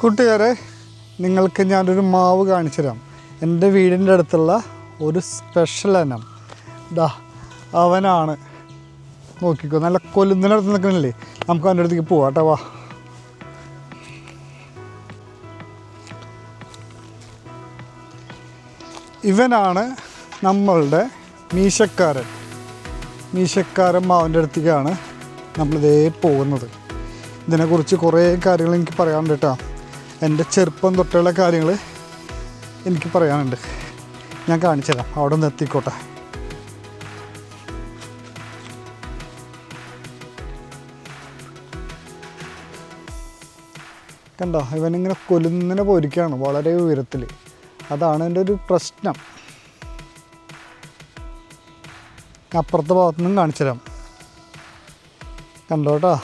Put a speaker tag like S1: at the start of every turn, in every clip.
S1: കൂട്ടുകാരെ നിങ്ങൾക്ക് ഞാനൊരു മാവ് കാണിച്ചു തരാം എന്റെ വീടിന്റെ അടുത്തുള്ള ഒരു സ്പെഷ്യൽ ഇനം ദാ അവനാണ്. നോക്കിക്കോ നല്ല കൊല്ലുന്നതിനടുത്ത് നിൽക്കണില്ലേ നമുക്ക് അവന്റെ അടുത്തേക്ക് പോവാം വാ. ഇവനാണ് നമ്മളുടെ മീശക്കാരൻ. മീശക്കാരൻ മാവിന്റെ അടുത്തേക്കാണ് നമ്മളിതേ പോകുന്നത്. ഇതിനെക്കുറിച്ച് കുറേ കാര്യങ്ങൾ എനിക്ക് പറയാനുണ്ട് കേട്ടോ. എന്റെ ചെറുപ്പം തൊട്ടുള്ള കാര്യങ്ങൾ എനിക്ക് പറയാനുണ്ട്. ഞാൻ കാണിച്ചു തരാം. അവിടെ നിന്ന് എത്തിക്കോട്ടെ. കണ്ടോ? ഇവനിങ്ങനെ കൊലുന്നിനെ പോയിരിക്കുകയാണ് വളരെ ഉയരത്തിൽ. അതാണ് എന്റെ ഒരു പ്രശ്നം. അപ്പുറത്തെ ഭാഗത്തു നിന്നും കാണിച്ചു തരാം. കണ്ടോട്ടാ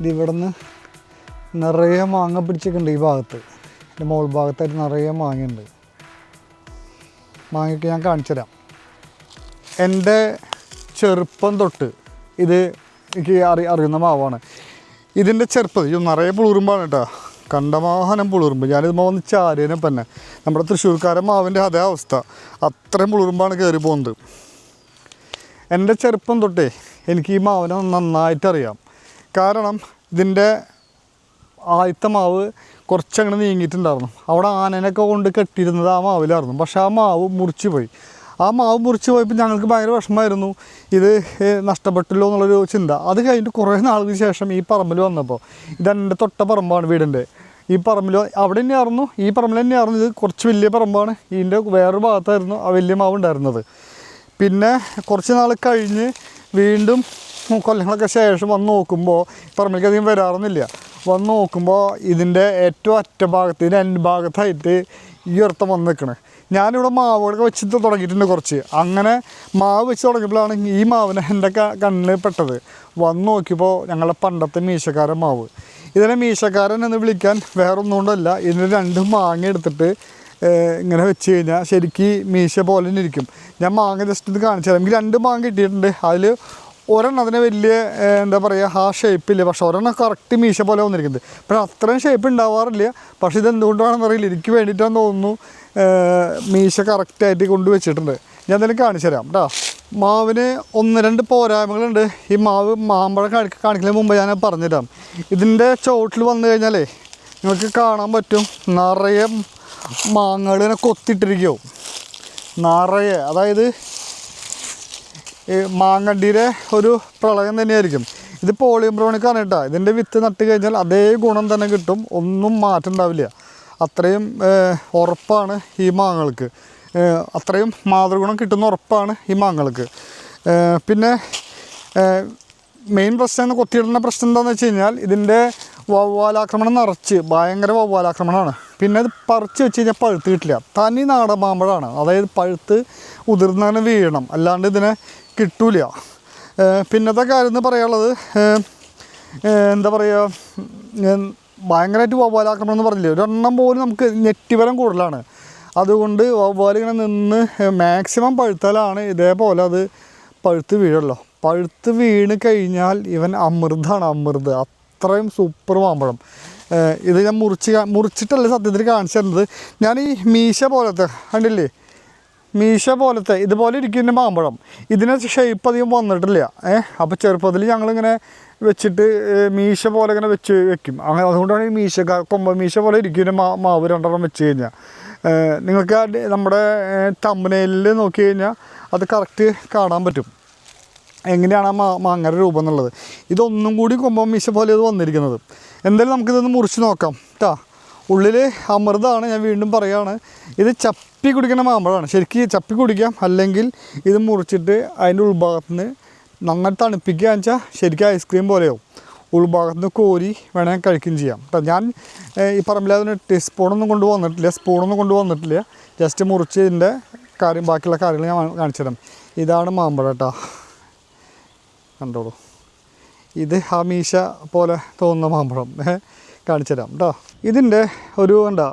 S1: ഇത് ഇവിടെ നിന്ന് നിറയെ മാങ്ങ പിടിച്ചിട്ടുണ്ട് ഈ ഭാഗത്ത്. എന്റെ മോൾ ഭാഗത്തായിട്ട് നിറയെ മാങ്ങയുണ്ട്. മാങ്ങയ്ക്ക് ഞാൻ കാണിച്ചു തരാം. എന്റെ ചെറുപ്പം തൊട്ട് ഇത് എനിക്ക് അറി അറിയുന്ന മാവാണ്. ഇതിന്റെ ചെറുപ്പം ഇത് നിറയെ പുളുറുമ്പാണ് കേട്ടോ. കണ്ടമാഹനം പുളുറുമ്പ് ഞാനിത് വന്ന് ചാരിയനെ തന്നെ. നമ്മുടെ തൃശ്ശൂർക്കാരൻ മാവിന്റെ അതേ അവസ്ഥ. അത്രയും പുളുറുമ്പാണ് കയറി പോകുന്നത് എന്റെ ചെറുപ്പം തൊട്ടേ എനിക്ക് ഈ മാവിനെ നന്നായിട്ട് അറിയാം കാരണം ഇതിന്റെ ആദ്യത്തെ മാവ് കുറച്ചങ്ങനെ നീങ്ങിയിട്ടുണ്ടായിരുന്നു. അവിടെ ആനനൊക്കെ കൊണ്ട് കെട്ടിയിരുന്നത് ആ മാവിലായിരുന്നു. പക്ഷെ ആ മാവ് മുറിച്ച് പോയി ആ മാവ് മുറിച്ച് പോയപ്പോൾ ഞങ്ങൾക്ക് ഭയങ്കര വിഷമമായിരുന്നു. ഇത് നഷ്ടപ്പെട്ടല്ലോ എന്നുള്ളൊരു ചിന്ത. അത് കഴിഞ്ഞിട്ട് കുറേ നാളിന് ശേഷം ഈ പറമ്പിൽ വന്നപ്പോൾ ഇതെന്റെ തൊട്ട പറമ്പാണ് വീടിന്റെ. ഈ പറമ്പിൽ അവിടെ തന്നെയായിരുന്നു. ഈ പറമ്പിൽ തന്നെയായിരുന്നു. ഇത് കുറച്ച് വലിയ പറമ്പാണ്. ഇതിന്റെ വേറൊരു ഭാഗത്തായിരുന്നു ആ വലിയ മാവ് ഉണ്ടായിരുന്നത്. പിന്നെ കുറച്ച് നാൾ കഴിഞ്ഞ് വീണ്ടും കൊല്ലങ്ങളൊക്കെ ശേഷം വന്ന് നോക്കുമ്പോൾ പറമ്പിലേക്ക് അധികം വരാറൊന്നുമില്ല. വന്ന് നോക്കുമ്പോൾ ഇതിന്റെ ഏറ്റവും അറ്റ ഭാഗത്ത് ഇതിന്റെ എന്റെ ഭാഗത്തായിട്ട് ഈ ഒരുത്തം വന്ന് നിൽക്കണേ ഞാനിവിടെ മാവുകളൊക്കെ വെച്ച് തുടങ്ങിയിട്ടുണ്ട് കുറച്ച്. അങ്ങനെ മാവ് വെച്ച് തുടങ്ങിയപ്പോഴാണ് ഈ മാവിന് എന്റെ കണ്ണിൽ പെട്ടത്. വന്ന് നോക്കിയപ്പോൾ ഞങ്ങളുടെ പണ്ടത്തെ മീശക്കാരൻ മാവ്. ഇതിനെ മീശക്കാരൻ എന്ന് വിളിക്കാൻ വേറൊന്നും കൊണ്ടല്ല ഇതിന് രണ്ട് മാങ്ങ എടുത്തിട്ട് ഇങ്ങനെ വെച്ച് കഴിഞ്ഞാൽ ശരിക്കും മീശ പോലെ തന്നെ ഇരിക്കും. ഞാൻ മാങ്ങ ജസ്റ്റ് ഇത് കാണിച്ചു തരാം എനിക്ക് രണ്ട് മാങ്ങ കിട്ടിയിട്ടുണ്ട്. അതിൽ ഒരെണ്ണത്തിന് വലിയ എന്താ പറയുക ആ ഷേപ്പില്ല പക്ഷെ ഒരെണ്ണം കറക്റ്റ് മീശ പോലെ വന്നിരിക്കുന്നത് പക്ഷെ അത്രയും ഷേപ്പ് ഉണ്ടാവാറില്ല. പക്ഷെ ഇത് എന്തുകൊണ്ടാണെന്ന് അറിയില്ല. എനിക്ക് വേണ്ടിയിട്ടാന്ന് തോന്നുന്നു മീശ കറക്റ്റായിട്ട് കൊണ്ടുവച്ചിട്ടുണ്ട് ഞാൻ എന്തായാലും കാണിച്ചു തരാം കേട്ടോ മാവിന് ഒന്ന് രണ്ട് പോരായ്മകളുണ്ട്. ഈ മാവ് മാമ്പഴം കാണിക്ക കാണിക്കുന്നതിന് മുമ്പ് ഞാൻ പറഞ്ഞുതരാം. ഇതിന്റെ ചോട്ടിൽ വന്നു കഴിഞ്ഞാലേ നിങ്ങൾക്ക് കാണാൻ പറ്റും. നിറയെ മാങ്ങകൾ ഇങ്ങനെ കൊത്തിട്ടിരിക്കുമോ നിറയെ. അതായത് ഈ മാങ്ങണ്ടിയുടെ ഒരു പ്രളയം തന്നെയായിരിക്കും. ഇത് പോളിയം ബ്രോണിക്കാണ് കേട്ടോ. ഇതിന്റെ വിത്ത് നട്ട് കഴിഞ്ഞാൽ അതേ ഗുണം തന്നെ കിട്ടും. ഒന്നും മാറ്റം ഉണ്ടാവില്ല. അത്രയും ഉറപ്പാണ് ഈ മാങ്ങൾക്ക് അത്രയും മാതൃഗുണം കിട്ടുന്ന ഉറപ്പാണ് ഈ മാങ്ങൾക്ക് പിന്നെ മെയിൻ പ്രശ്നം എന്ന് കൊത്തിയിടുന്ന പ്രശ്നം എന്താണെന്ന് വെച്ച് കഴിഞ്ഞാൽ ഇതിന്റെ വവ്വാലാക്രമണം നിറച്ച് ഭയങ്കര വവ്വാലാക്രമണമാണ്. പിന്നെ അത് പറിച്ച് വെച്ച് കഴിഞ്ഞാൽ പഴുത്ത് കിട്ടില്ല. തനി നാടൻ മാമ്പഴമാണ്. അതായത് പഴുത്ത് ഉതിർന്നങ്ങനെ വീഴണം. അല്ലാണ്ട് ഇതിനെ കിട്ടൂല. പിന്നത്തെ കാര്യം എന്ന് പറയാനുള്ളത് എന്താ പറയുക ഭയങ്കരമായിട്ട് വവ്വാലാക്രമണം എന്ന് പറഞ്ഞില്ലേ? ഒരെണ്ണം പോലും നമുക്ക് നെറ്റിവരം കൂടുതലാണ്. അതുകൊണ്ട് വവ്വാൽ ഇങ്ങനെ നിന്ന് മാക്സിമം പഴുത്താലാണ് ഇതേപോലെ അത് പഴുത്ത് വീഴല്ലോ പഴുത്ത് വീണ് കഴിഞ്ഞാൽ ഇവൻ അമൃതാണ് അമൃത്. അത്രയും സൂപ്പർ മാമ്പഴം. ഇത് ഞാൻ മുറിച്ച് മുറിച്ചിട്ടല്ല സത്യത്തിൽ കാണിച്ചു തരുന്നത് ഞാൻ ഈ മീശ പോലത്തെ കണ്ടില്ലേ? മീശ പോലത്തെ ഇതുപോലെ ഇരിക്കുന്ന മാമ്പഴം. ഇതിന് ഷേപ്പ് അധികം വന്നിട്ടില്ല. ഏഹ് അപ്പോൾ ചെറുപ്പത്തിൽ ഞങ്ങളിങ്ങനെ വെച്ചിട്ട് മീശ പോലെ ഇങ്ങനെ വെച്ച് വെക്കും. അങ്ങനെ അതുകൊണ്ടാണ് ഈ മീശ കൊമ്പ മീശ പോലെ ഇരിക്കുന്ന മാ മാവ് രണ്ടെണ്ണം വെച്ച് കഴിഞ്ഞാൽ നിങ്ങൾക്ക് നമ്മുടെ തമ്പനയിൽ നോക്കി കഴിഞ്ഞാൽ അത് കറക്റ്റ് കാണാൻ പറ്റും. എങ്ങനെയാണ് ആ മാ മാങ്ങയുടെ രൂപം എന്നുള്ളത്. ഇതൊന്നും കൂടി കൊമ്പ മീശ പോലെ ഇത് വന്നിരിക്കുന്നത്. എന്തായാലും നമുക്കിതൊന്ന് മുറിച്ച് നോക്കാം കേട്ടോ ഉള്ളിൽ അമൃതമാണ് ഞാൻ വീണ്ടും പറയുകയാണ് ഇത് ചപ്പി കുടിക്കുന്ന മാമ്പഴമാണ്. ശരിക്കും ചപ്പി കുടിക്കാം. അല്ലെങ്കിൽ ഇത് മുറിച്ചിട്ട് അതിന്റെ ഉൾഭാഗത്ത് നിന്ന് നന്നായി തണുപ്പിക്കുക വെച്ചാൽ ശരിക്കും ഐസ്ക്രീം പോലെയാവും. ഉൾഭാഗത്ത് നിന്ന് കോരി വേണമെങ്കിൽ കഴിക്കുകയും ചെയ്യാം. കേട്ടോ ഞാൻ ഈ പറമ്പിൽ അതിന് സ്പൂണൊന്നും കൊണ്ടുവന്നിട്ടില്ല സ്പൂണൊന്നും കൊണ്ടുവന്നിട്ടില്ല ജസ്റ്റ് മുറിച്ച് ഇതിന്റെ കാര്യം ബാക്കിയുള്ള കാര്യങ്ങൾ ഞാൻ കാണിച്ചു തരാം ഇതാണ് മാമ്പഴം കേട്ടോ കണ്ടോളൂ. ഇത് ആ മീശ പോലെ തോന്നുന്ന മാമ്പഴം. കാണിച്ചു തരാം കേട്ടോ ഇതിന്റെ ഒരു എന്താ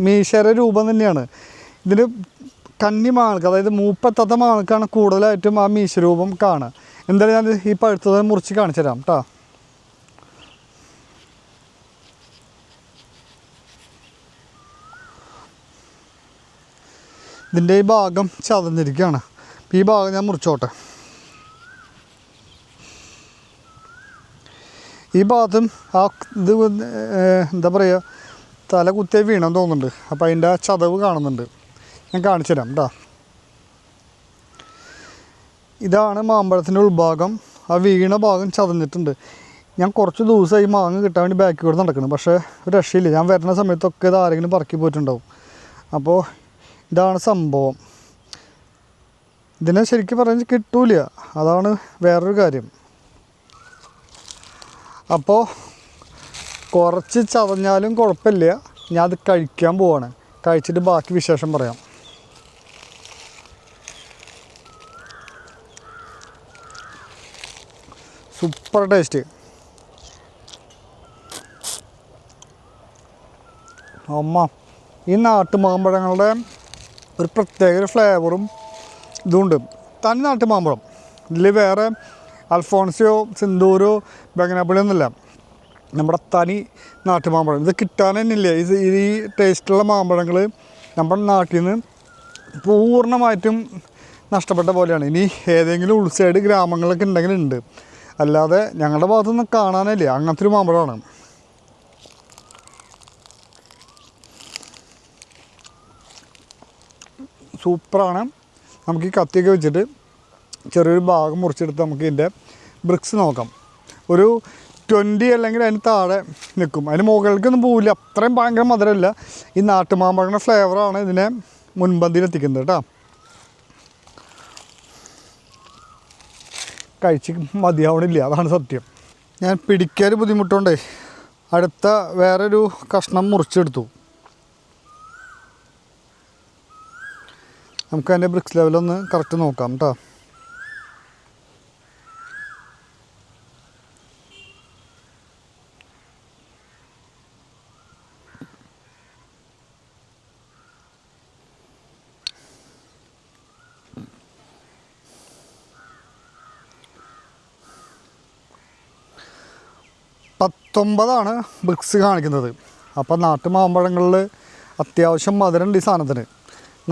S1: മീശയുടെ രൂപം തന്നെയാണ്. ഇതിന്റെ കന്നിമാങ്ങൾക്ക് അതായത് മൂപ്പത്തത്ത മാങ്ങൾക്കാണ് കൂടുതലായിട്ടും ആ മീശരൂപം കാണുക. എന്തായാലും ഞാൻ ഈ പഴുത്തത് മുറിച്ച് കാണിച്ചു തരാം കേട്ടോ ഇതിന്റെ ഈ ഭാഗം ചതഞ്ഞിരിക്കുകയാണ്. ഈ ഭാഗം ഞാൻ മുറിച്ചോട്ടെ. ഈ ഭാഗത്തും ആ ഇത് എന്താ പറയുക തല കുത്തിയ വീണെന്ന് തോന്നുന്നുണ്ട്. അപ്പോൾ അതിന്റെ ആ ചതവ് കാണുന്നുണ്ട്. ഞാൻ കാണിച്ചു തരാം കേട്ടോ ഇതാണ് മാമ്പഴത്തിന്റെ ഉൾഭാഗം. ആ വീണ ഭാഗം ചതഞ്ഞിട്ടുണ്ട്. ഞാൻ കുറച്ച് ദിവസമായി മാങ്ങ കിട്ടാൻ വേണ്ടി ബാക്കി കൂടെ നടക്കുന്നു. പക്ഷേ ഒരു രക്ഷയില്ല. ഞാൻ വരുന്ന സമയത്തൊക്കെ ഇത് ആരെങ്കിലും പറക്കി പോയിട്ടുണ്ടാവും. അപ്പോൾ ഇതാണ് സംഭവം. ഇതിനെ ശരിക്കും പറഞ്ഞാൽ കിട്ടൂല. അതാണ് വേറൊരു കാര്യം. അപ്പോൾ കുറച്ച് ചതഞ്ഞാലും കുഴപ്പമില്ല. ഞാൻ അത് കഴിക്കാൻ പോവാണ്. കഴിച്ചിട്ട് ബാക്കി വിശേഷം പറയാം. Super taste. അമ്മ ഈ നാട്ടുമാമ്പഴങ്ങളുടെ ഒരു പ്രത്യേക ഫ്ലേവറും ഇതുണ്ട് തനി നാട്ടുമാമ്പഴം. ഇതിൽ വേറെ അൽഫോൺസിയോ സിന്ദൂരോ ബംഗനാപ്പള്ളി ഒന്നുമില്ല നമ്മുടെ തനി നാട്ടു മാമ്പഴം. ഇത് കിട്ടാൻ തന്നെ ഇല്ല ഇത് ഈ ടേസ്റ്റുള്ള മാമ്പഴങ്ങൾ നമ്മുടെ നാട്ടിൽ നിന്ന് പൂർണമായിട്ടും നഷ്ടപ്പെട്ട പോലെയാണ്. ഇനി ഏതെങ്കിലും ഉൾസൈഡ് ഗ്രാമങ്ങളൊക്കെ ഉണ്ടെങ്കിൽ ഉണ്ട് അല്ലാതെ ഞങ്ങളുടെ ഭാഗത്തൊന്നും കാണാനില്ല. അങ്ങനത്തെ ഒരു മാമ്പഴമാണ്. സൂപ്പറാണ്. നമുക്ക് ഈ കത്തിയൊക്കെ വെച്ചിട്ട് ചെറിയൊരു ഭാഗം മുറിച്ചെടുത്ത് നമുക്ക് ഇതിന്റെ ബ്രിക്സ് നോക്കാം. ഒരു ട്വന്റി അല്ലെങ്കിൽ അതിന് താഴെ നിൽക്കും. അതിന് മുകളിലേക്കൊന്നും പോവില്ല. അത്രയും ഭയങ്കര മധുരമില്ല. ഈ നാട്ടുമാമ്പഴങ്ങളുടെ ഫ്ലേവറാണ് ഇതിനെ മുൻപന്തിയിൽ എത്തിക്കുന്നത് കേട്ടോ. കഴിച്ച് മതിയാവണില്ല. അതാണ് സത്യം. ഞാൻ പിടിക്കാൻ ബുദ്ധിമുട്ടുണ്ടേ. അടുത്ത വേറൊരു കഷ്ണം മുറിച്ചെടുത്തു. നമുക്ക് അതിന്റെ ബ്രിക്സ് ലെവലൊന്ന് കറക്റ്റ് നോക്കാം കേട്ടോ. പത്തൊമ്പതാണ് ബ്രിക്സ് കാണിക്കുന്നത്. അപ്പോൾ നാട്ടു മാമ്പഴങ്ങളിൽ അത്യാവശ്യം മധുരമുണ്ട് ഈ സാധനത്തിന്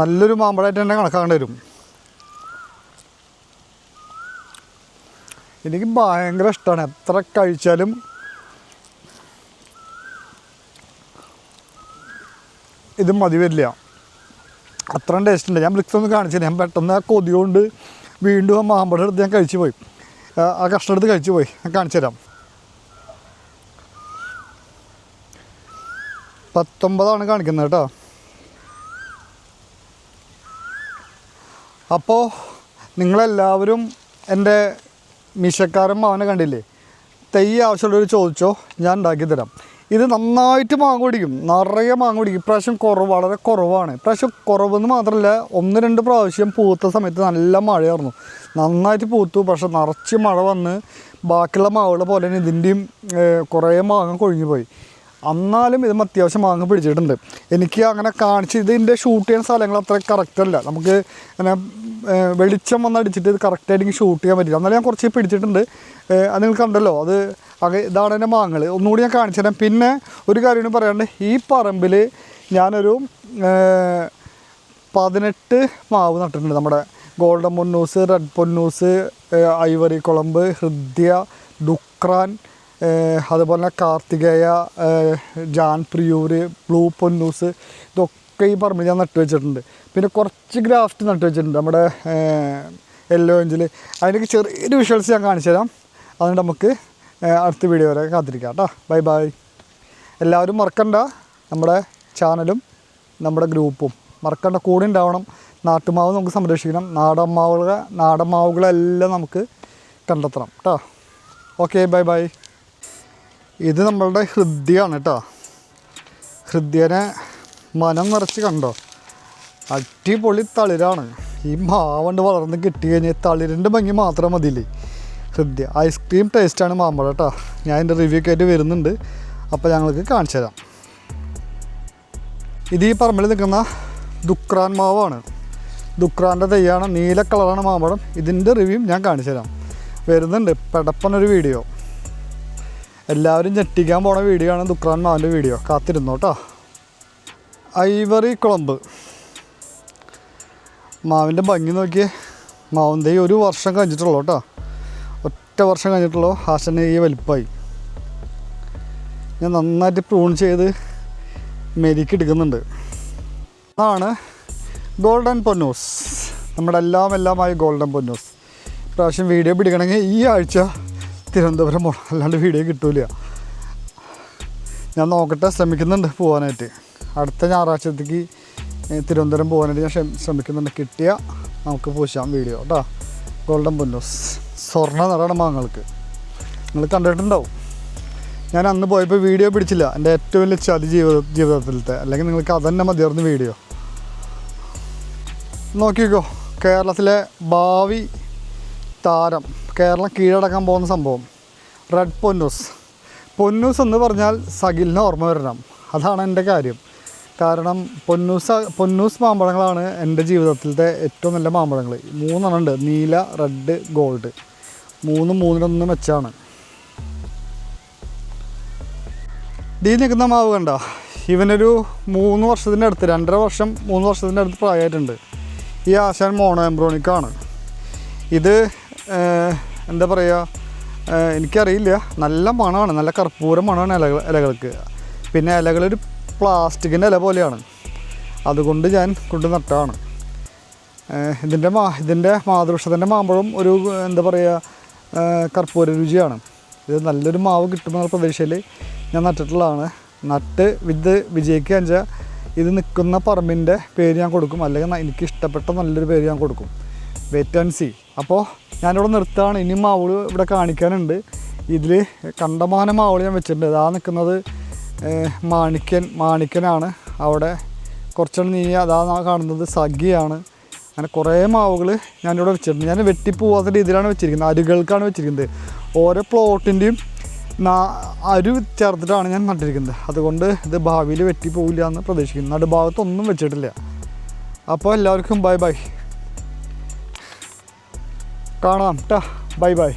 S1: നല്ലൊരു മാമ്പഴമായിട്ട് തന്നെ കണക്കാക്കേണ്ടി വരും. എനിക്ക് ഭയങ്കര ഇഷ്ടമാണ് എത്ര കഴിച്ചാലും ഇത് മതി വരില്ല. അത്രയും ടേസ്റ്റ് ഉണ്ട്. ഞാൻ ബ്രിക്സ് ഒന്ന് കാണിച്ചില്ല ഞാൻ പെട്ടെന്ന് ആ കൊതി കൊണ്ട് വീണ്ടും ആ മാമ്പഴം എടുത്ത് ഞാൻ കഴിച്ചു പോയി ആ ആ കഷ്ണം എടുത്ത് കഴിച്ചു പോയി ഞാൻ കാണിച്ചു തരാം പത്തൊമ്പതാണ് കാണിക്കുന്നത് കേട്ടോ. അപ്പോൾ നിങ്ങളെല്ലാവരും എന്റെ മീശക്കാരൻ മാവനെ കണ്ടില്ലേ? തൈ ആവശ്യമുള്ളവർ ചോദിച്ചോ ഞാൻ ഉണ്ടാക്കി തരാം. ഇത് നന്നായിട്ട് മാങ്ങ പിടിക്കും. നിറയെ മാങ്ങ പിടിക്കും. ഇപ്രാവശ്യം കുറവ് വളരെ കുറവാണ്. ഇപ്രാവശ്യം കുറവെന്ന് മാത്രമല്ല ഒന്ന് രണ്ട് പ്രാവശ്യം പൂത്ത സമയത്ത് നല്ല മഴയായിരുന്നു. നന്നായിട്ട് പൂത്തു പക്ഷെ നിറച്ച് മഴ വന്ന് ബാക്കിയുള്ള മാവുകളെ പോലെ തന്നെ ഇതിന്റെയും കുറേ മാങ്ങ കൊഴിഞ്ഞു പോയി എന്നാലും ഇതും അത്യാവശ്യം മാങ്ങ പിടിച്ചിട്ടുണ്ട്. എനിക്ക് അങ്ങനെ കാണിച്ച് ഇതിന്റെ ഷൂട്ട് ചെയ്യുന്ന സ്ഥലങ്ങൾ അത്ര കറക്റ്റ് അല്ല. നമുക്ക് അങ്ങനെ വെളിച്ചം വന്നടിച്ചിട്ട് ഇത് കറക്റ്റായിട്ട് ഷൂട്ട് ചെയ്യാൻ പറ്റില്ല. എന്നാലും ഞാൻ കുറച്ച് പിടിച്ചിട്ടുണ്ട്. അത് നിങ്ങൾ കണ്ടല്ലോ. അത് ഇതാണ് എന്റെ മാങ്ങൾ ഒന്നുകൂടി ഞാൻ കാണിച്ചു തരാം. പിന്നെ ഒരു കാര്യം പറയാണ്ട് ഈ പറമ്പിൽ ഞാനൊരു പതിനെട്ട് മാവ് നട്ടിട്ടുണ്ട് നമ്മുടെ golden Ponnoos red Ponnoos ivory കുളമ്പ് ഹൃദ്യ ഡുക്രാൻ അതുപോലെ തന്നെ കാർത്തികേയ ജാൻ പ്രിയൂര് ബ്ലൂ പൊന്നൂസ് ഇതൊക്കെ ഈ പറമ്പിൽ ഞാൻ നട്ടു വെച്ചിട്ടുണ്ട്. പിന്നെ കുറച്ച് ഗ്രാഫ്റ്റ് നട്ടു വെച്ചിട്ടുണ്ട് നമ്മുടെ യെല്ലോ എഞ്ചിൽ അതിന്റെയൊക്കെ ചെറിയൊരു വിഷ്വൽസ് ഞാൻ കാണിച്ചു തരാം. അതുകൊണ്ട് നമുക്ക് അടുത്ത വീഡിയോ വരെ കാത്തിരിക്കാം കേട്ടോ. ബൈ ബൈ എല്ലാവരും മറക്കണ്ട നമ്മുടെ ചാനലും നമ്മുടെ ഗ്രൂപ്പും മറക്കണ്ട കൂടെ ഉണ്ടാവണം. നാട്ടുമാവ് നമുക്ക് സംരക്ഷിക്കണം. നാടൻ മാവുകളെ നാടൻ നമുക്ക് കണ്ടെത്തണം കേട്ടോ. ഓക്കെ ബൈ ബൈ ഇത് നമ്മളുടെ ഹൃദ്യമാണ് കേട്ടോ ഹൃദ്യനെ മനം നിറച്ച് കണ്ടോ? അടിപൊളി തളിരാണ്. ഈ മാവണ്ട് വളർന്ന് കിട്ടി കഴിഞ്ഞാൽ തളിരിന്റെ ഭംഗി മാത്രം മതിയില്ലേ? ഹൃദ്യ ഐസ്ക്രീം ടേസ്റ്റാണ് മാമ്പഴം കേട്ടോ ഞാൻ എന്റെ റിവ്യൂ ഒക്കെ ആയിട്ട് വരുന്നുണ്ട്. അപ്പോൾ ഞങ്ങൾക്ക് കാണിച്ചു തരാം. ഇത് ഈ പറമ്പിൽ നിൽക്കുന്ന ദുക്രാൻ മാവാണ്. ദുക്രാന്റെ തൈയാണ് നീല കളറാണ് മാമ്പഴം. ഇതിന്റെ റിവ്യൂ ഞാൻ കാണിച്ചു തരാം. വരുന്നുണ്ട്. പെടപ്പനൊരു വീഡിയോ എല്ലാവരും ഞെട്ടിക്കാൻ പോണ വീഡിയോ ആണ് ദുക്രാൻ മാവിന്റെ വീഡിയോ കാത്തിരുന്നു കേട്ടോ ഐവറി കുളമ്പ്. മാവിന്റെ ഭംഗി നോക്കിയേ. മാവിന്റെ ഒരു വർഷം കഴിഞ്ഞിട്ടുള്ളൂ കേട്ടോ ഒറ്റ വർഷം കഴിഞ്ഞിട്ടുള്ളൂ. ഹാസനെ ഈ വലിപ്പമായി. ഞാൻ നന്നായിട്ട് പ്രൂൺ ചെയ്ത് മെരിക്ക് എടുക്കുന്നുണ്ട്. അതാണ് ഗോൾഡൻ പൊന്നൂസ് നമ്മുടെ എല്ലാം എല്ലാമായി ഗോൾഡൻ പൊന്നൂസ് പ്രാവശ്യം വീഡിയോ പിടിക്കണമെങ്കിൽ ഈ ആഴ്ച തിരുവനന്തപുരം പോകണം അല്ലാണ്ട് വീഡിയോ കിട്ടൂല. ഞാൻ നോക്കട്ടെ ശ്രമിക്കുന്നുണ്ട് പോകാനായിട്ട് അടുത്ത ഞായറാഴ്ചത്തേക്ക് തിരുവനന്തപുരം പോകാനായിട്ട് ഞാൻ ശ്രമിക്കുന്നുണ്ട്. കിട്ടിയ നമുക്ക് പൂശാം വീഡിയോ കേട്ടോ ഗോൾഡൻ പൊന്നൂസ് സ്വർണ നടണം മാങ്ങൾക്ക് നിങ്ങൾ കണ്ടിട്ടുണ്ടാവും. ഞാൻ അന്ന് പോയപ്പോൾ വീഡിയോ പിടിച്ചില്ല. എന്റെ ഏറ്റവും വലിയ ചതി ജീവിത ജീവിതത്തിലത്തെ. അല്ലെങ്കിൽ നിങ്ങൾക്ക് അതന്നെ മതിയായിരുന്നു വീഡിയോ നോക്കിക്കോ. കേരളത്തിലെ ഭാവി താരം. കേരളം കീഴടക്കാൻ പോകുന്ന സംഭവം. റെഡ് പൊന്നൂസ്. പൊന്നൂസ് എന്ന് പറഞ്ഞാൽ സകിലിന് ഓർമ്മ വരണം. അതാണ് എന്റെ കാര്യം. കാരണം പൊന്നൂസ് പൊന്നൂസ് മാമ്പഴങ്ങളാണ് എന്റെ ജീവിതത്തിലത്തെ ഏറ്റവും നല്ല മാമ്പഴങ്ങൾ. മൂന്നെണ്ണം ഉണ്ട്. നീല റെഡ് ഗോൾഡ്. മൂന്നും മൂന്നിനൊന്ന് മെച്ചാണ്. ഡീ നിൽക്കുന്ന മാവ് കണ്ട? ഇവനൊരു മൂന്ന് വർഷത്തിന്റെ അടുത്ത് രണ്ടര വർഷം മൂന്ന് വർഷത്തിന്റെ അടുത്ത് പ്രായമായിട്ടുണ്ട്. ഈ ആശാൻ മോണോ എംബ്രോണിക്കാണ് ഇത് എന്താ പറയുക എനിക്കറിയില്ല. നല്ല മണമാണ് നല്ല കർപ്പൂര മണമാണ് ഇലകൾ ഇലകൾക്ക്. പിന്നെ ഇലകളൊരു പ്ലാസ്റ്റിക്കിന്റെ ഇല പോലെയാണ്. അതുകൊണ്ട് ഞാൻ കൊണ്ട് നട്ടതാണ്. ഏഹ്, ഇതിന്റെ മാ ഇതിന്റെ മാതൃവൃക്ഷത്തിന്റെ മാമ്പഴം ഒരു എന്താ പറയുക കർപ്പൂര രുചിയാണ്. ഇത് നല്ലൊരു മാവ് കിട്ടുമെന്നുള്ള പ്രതീക്ഷയിൽ ഞാൻ നട്ടിട്ടുള്ളതാണ്. നട്ട് വിത്ത് വിജയിക്കുക വെച്ചാൽ ഇത് നിൽക്കുന്ന പറമ്പിന്റെ പേര് ഞാൻ കൊടുക്കും. അല്ലെങ്കിൽ എനിക്ക് ഇഷ്ടപ്പെട്ട നല്ലൊരു പേര് ഞാൻ കൊടുക്കും. വെയിറ്റ് ആൻഡ് സി അപ്പോൾ ഞാനിവിടെ നിർത്തുകയാണ്. ഇനി മാവുകൾ ഇവിടെ കാണിക്കാനുണ്ട്. ഇതിൽ കണ്ടമാനം മാവുകൾ ഞാൻ വെച്ചിട്ടുണ്ട്. അതാ നിൽക്കുന്നത് മാണിക്കൻ മാണിക്കനാണ് അവിടെ കുറച്ചുകൂടെ നീ അതാ കാണുന്നത് സഖിയാണ്. അങ്ങനെ കുറേ മാവുകൾ ഞാനിവിടെ വെച്ചിട്ടുണ്ട്. ഞാൻ വെട്ടിപ്പോവാത്ത രീതിയിലാണ് വെച്ചിരിക്കുന്നത്. അരുകൾക്കാണ് വെച്ചിരിക്കുന്നത്. ഓരോ പ്ലോട്ടിന്റെയും നാ അരു ചേർത്തിട്ടാണ് ഞാൻ നട്ടിരിക്കുന്നത്. അതുകൊണ്ട് ഇത് ഭാവിയിൽ വെട്ടിപ്പോവില്ല എന്ന് പ്രതീക്ഷിക്കുന്നു. നടുഭാഗത്തൊന്നും വെച്ചിട്ടില്ല. അപ്പോൾ എല്ലാവർക്കും ബൈ ബൈ കാണാം. ട ബൈ ബൈ.